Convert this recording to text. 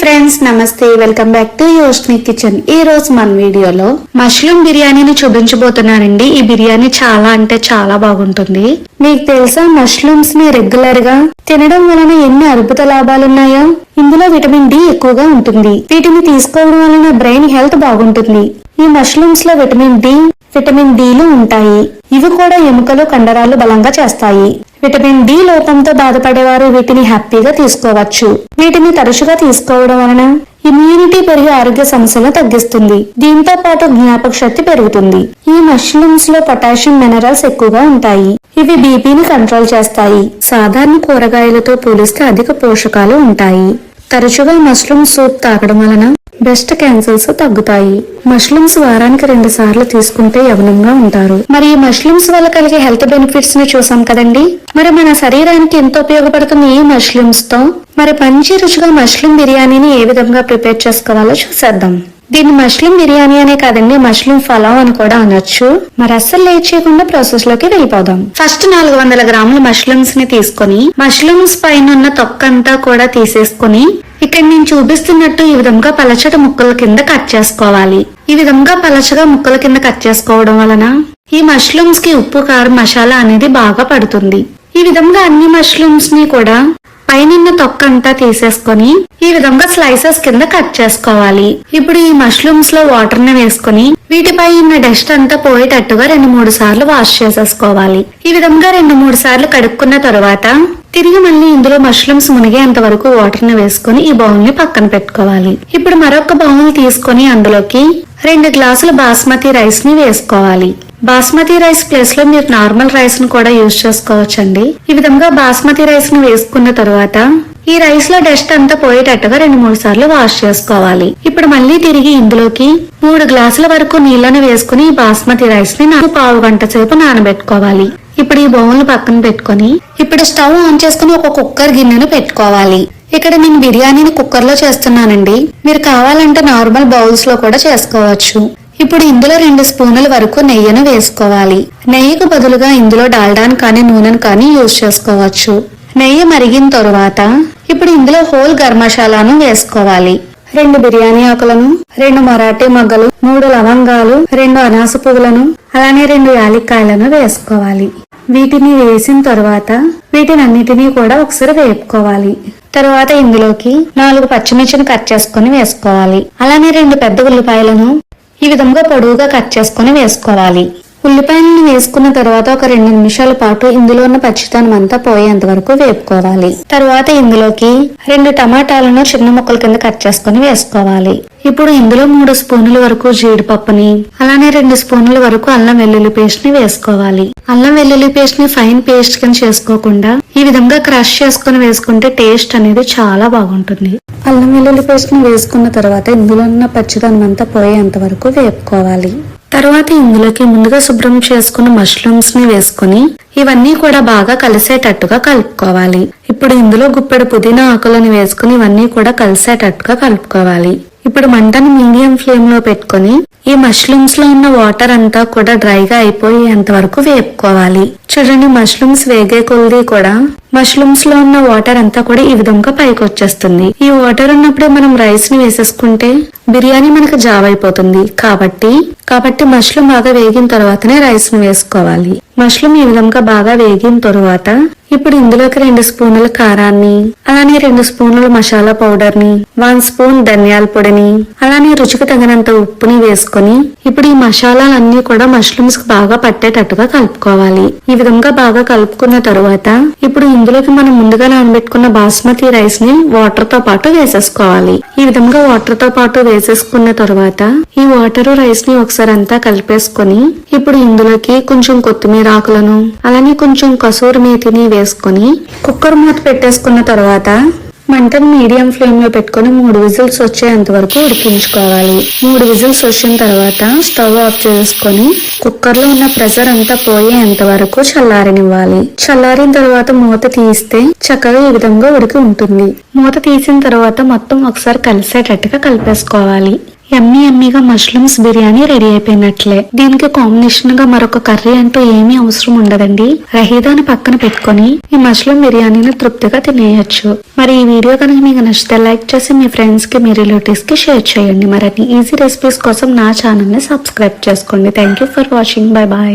Friends నమస్తే welcome back to Yoshni kitchen ఈ రోజు మన వీడియోలో మష్రూమ్ బిర్యానీని చూపించబోతున్నానండి. ఈ బిర్యానీ చాలా అంటే చాలా బాగుంటుంది. మీకు తెలుసా మష్రూమ్స్ని రెగ్యులర్గా తినడం వలన ఎన్ని అద్భుత లాభాలున్నాయో? ఇందులో విటమిన్ డి ఎక్కువగా ఉంటుంది. వీటిని తీసుకోవడం వలన బ్రెయిన్ హెల్త్ బాగుంటుంది. ఈ మష్రూమ్స్లో విటమిన్ డి విటమిన్ డిలు ఉంటాయి. ఇవి కూడా ఎముకలు కండరాలు బలంగా చేస్తాయి. విటమిన్ డి లోపంతో బాధపడేవారు వీటిని హ్యాపీగా తీసుకోవచ్చు. వీటిని తరచుగా తీసుకోవడం వలన ఇమ్యూనిటీ పెరిగి ఆరోగ్య సమస్యలను తగ్గిస్తుంది. దీంతో పాటు జ్ఞాపక శక్తి పెరుగుతుంది. ఈ మష్రూమ్స్లో పొటాషియం మినరల్స్ ఎక్కువగా ఉంటాయి. ఇవి బీపీని కంట్రోల్ చేస్తాయి. సాధారణ కూరగాయలతో పోలిస్తే అధిక పోషకాలు ఉంటాయి. తరచుగా మష్రూమ్ సూప్ తాగడం వలన బ్రెస్ట్ క్యాన్సర్స్ తగ్గుతాయి. మష్రూమ్స్ వారానికి రెండు సార్లు తీసుకుంటే యవనంగా ఉంటారు. మరి ఈ మష్రూమ్స్ వల్ల కలిగే హెల్త్ బెనిఫిట్స్ని చూసాం కదండి. మరి మన శరీరానికి ఎంత ఉపయోగపడుతుంది ఈ మష్రూమ్స్తో మరి మంచి రుచిగా మష్రూమ్ బిర్యానీని ఏ విధంగా ప్రిపేర్ చేసుకోవాలో చూసేద్దాం. దీన్ని మష్రూమ్ బిర్యానీ అనే కాదండి మష్రూమ్ ఫలావ్ అని కూడా అనొచ్చు. మరి అస్సలు లేట్ చేయకుండా ప్రాసెస్లోకి వెళ్ళిపోదాం. ఫస్ట్ నాలుగు వందల గ్రాముల మష్రూమ్స్ని తీసుకొని మష్రూమ్స్ పైన ఉన్న తొక్కంతా కూడా తీసేసుకొని ఇక్కడ నేను చూపిస్తున్నట్టు ఈ విధంగా పలచటి ముక్కల కింద కట్ చేసుకోవాలి. ఈ విధంగా పలచగా ముక్కల కింద కట్ చేసుకోవడం వలన ఈ మష్రూమ్స్కి ఉప్పు కారం మసాలా అనేది బాగా పడుతుంది. ఈ విధంగా అన్ని మష్రూమ్స్ని కూడా ఉన్న తొక్క అంతా తీసేసుకొని ఈ విధంగా స్లైసెస్ కింద కట్ చేసుకోవాలి. ఇప్పుడు ఈ మష్రూమ్స్లో వాటర్ని వేసుకొని వీటిపై ఉన్న డస్ట్ అంతా పోయేటట్టుగా రెండు మూడు సార్లు వాష్ చేసేసుకోవాలి. ఈ విధంగా రెండు మూడు సార్లు కడుక్కున్న తర్వాత తిరిగి మళ్ళీ ఇందులో మష్రూమ్స్ మునిగేంత వరకు వాటర్ని వేసుకుని ఈ బౌల్ని పక్కన పెట్టుకోవాలి. ఇప్పుడు మరొక బౌల్ తీసుకొని అందులోకి రెండు గ్లాసుల బాస్మతి రైస్ని వేసుకోవాలి. బాస్మతి రైస్ ప్లేస్లో మీరు నార్మల్ రైస్ను కూడా యూజ్ చేసుకోవచ్చండి. ఈ విధంగా బాస్మతి రైస్ను వేసుకున్న తర్వాత ఈ రైస్లో డస్ట్ అంతా పోయేటట్టుగా రెండు మూడు సార్లు వాష్ చేసుకోవాలి. ఇప్పుడు మళ్ళీ తిరిగి ఇందులోకి మూడు గ్లాసుల వరకు నీళ్ళను వేసుకుని ఈ బాస్మతి రైస్ని నాకు పావు గంట సేపు నానబెట్టుకోవాలి. ఇప్పుడు ఈ బౌల్ పక్కన పెట్టుకొని ఇప్పుడు స్టవ్ ఆన్ చేసుకుని ఒక కుక్కర్ గిన్నెను పెట్టుకోవాలి. ఇక్కడ నేను బిర్యానీని కుక్కర్లో చేస్తున్నానండి. మీరు కావాలంటే నార్మల్ బౌల్స్లో కూడా చేసుకోవచ్చు. ఇప్పుడు ఇందులో రెండు స్పూనుల వరకు నెయ్యిని వేసుకోవాలి. నెయ్యికి బదులుగా ఇందులో డాల్డాన్ కానీ నూనెను కానీ యూజ్ చేసుకోవచ్చు. నెయ్యి మరిగిన తరువాత ఇప్పుడు ఇందులో హోల్ గర్మశాలను వేసుకోవాలి. రెండు బిర్యానీ ఆకులను రెండు మరాఠీ మొగ్గలు మూడు లవంగాలు రెండు అనాస పువ్వులను అలానే రెండు యాలక్కాయలను వేసుకోవాలి. వీటిని వేసిన తర్వాత వీటిని అన్నిటినీ కూడా ఒకసారి వేపుకోవాలి. తర్వాత ఇందులోకి నాలుగు పచ్చిమిర్చిని కట్ చేసుకొని వేసుకోవాలి. అలానే రెండు పెద్ద ఉల్లిపాయలను ఈ విధంగా పొడవుగా కట్ చేసుకొని వేసుకోవాలి. ఉల్లిపాయలను వేసుకున్న తర్వాత ఒక రెండు నిమిషాల పాటు ఇందులో ఉన్న పచ్చితనం అంతా పోయేంత వరకు వేపుకోవాలి. తర్వాత ఇందులోకి రెండు టమాటాలను చిన్న ముక్కల కింద కట్ చేసుకొని వేసుకోవాలి. ఇప్పుడు ఇందులో మూడు స్పూనుల వరకు జీడిపప్పుని అలానే రెండు స్పూనుల వరకు అల్లం వెల్లుల్లి పేస్ట్ని వేసుకోవాలి. అల్లం వెల్లుల్లి పేస్ట్ని ఫైన్ పేస్ట్ కింద చేసుకోకుండా ఈ విధంగా క్రష్ చేసుకుని వేసుకుంటే టేస్ట్ అనేది చాలా బాగుంటుంది. అల్లం వెల్లుల్లి పేస్ట్ని వేసుకున్న తర్వాత ఇందులో ఉన్న పచ్చిదనం అంతా పోయేంత వరకు వేపుకోవాలి. తర్వాత ఇందులోకి ముందుగా శుభ్రం చేసుకున్న మష్రూమ్స్ని వేసుకుని ఇవన్నీ కూడా బాగా కలిసేటట్టుగా కలుపుకోవాలి. ఇప్పుడు ఇందులో గుప్పెడు పుదీనా ఆకులను వేసుకుని ఇవన్నీ కూడా కలిసేటట్టుగా కలుపుకోవాలి. ఇప్పుడు మంటను మీడియం ఫ్లేమ్లో పెట్టుకొని ఈ మష్రూమ్స్లో ఉన్న వాటర్ అంతా కూడా డ్రైగా అయిపోయేంత వరకు వేపుకోవాలి. చూడండి మష్రూమ్స్ వేగే కొలిది కూడా మష్రూమ్స్లో ఉన్న వాటర్ అంతా కూడా ఈ విధంగా పైకి వచ్చేస్తుంది ఈ వాటర్ ఉన్నప్పుడే మనం రైస్ని వేసేసుకుంటే బిర్యానీ మనకు జావ అయిపోతుంది కాబట్టి కాబట్టి మష్రూమ్ బాగా వేగిన తర్వాతనే రైస్ని వేసుకోవాలి. మష్రూమ్ ఈ విధంగా బాగా వేగిన తరువాత ఇప్పుడు ఇందులోకి రెండు స్పూనుల కారాన్ని అలానే రెండు స్పూనుల మసాలా పౌడర్ని వన్ స్పూన్ ధనియాల పొడిని అలానే రుచికి తగినంత ఉప్పుని వేసుకొని ఇప్పుడు ఈ మసాలాలన్నీ కూడా మష్రూమ్స్కి బాగా పట్టేటట్టుగా కలుపుకోవాలి. ఈ విధంగా బాగా కలుపుకున్న తరువాత ఇప్పుడు ఇందులోకి మనం ముందుగా నానబెట్టుకున్న బాస్మతి రైస్ని వాటర్తో పాటు వేసేసుకోవాలి. ఈ విధంగా వాటర్తో పాటు వేసేసుకున్న తర్వాత ఈ వాటర్ రైస్ని ఒకసారి అంతా కలిపేసుకొని ఇప్పుడు ఇందులోకి కొంచెం కొత్తిమీర ఆకులను అలానే కొంచెం కసూరి మేతిని వేసుకొని కుక్కర్ మూత పెట్టేసుకున్న తర్వాత మంటను మీడియం ఫ్లేమ్లో పెట్టుకొని మూడు విజిల్స్ వచ్చేంత వరకు ఉడికించుకోవాలి. మూడు విజిల్స్ వచ్చిన తర్వాత స్టవ్ ఆఫ్ చేసుకొని కుక్కర్లో ఉన్న ప్రెషర్ అంతా పోయేంత వరకు చల్లారనివ్వాలి. చల్లారిన తర్వాత మూత తీస్తే చక్కగా ఈ విధంగా ఉడికి ఉంటుంది. మూత తీసిన తర్వాత మొత్తం ఒకసారి కలిసేటట్టుగా కలిపేసుకోవాలి. ఎమ్మీ ఎమ్మీగా మష్రూమ్స్ బిర్యానీ రెడీ అయిపోయినట్లే. దీనికి కాంబినేషన్గా మరొక కర్రీ అంటూ ఏమీ అవసరం ఉండదండి. రహీదాని పక్కన పెట్టుకొని ఈ మష్రూమ్ బిర్యానీని తృప్తిగా తినేయొచ్చు. మరి ఈ వీడియో కనుక మీకు నచ్చితే లైక్ చేసి మీ ఫ్రెండ్స్కి మీ రిలేటివ్స్కి షేర్ చేయండి. మరిన్ని ఈజీ రెసిపీస్ కోసం నా ఛానల్ని సబ్స్క్రైబ్ చేసుకోండి. Thank you for watching bye bye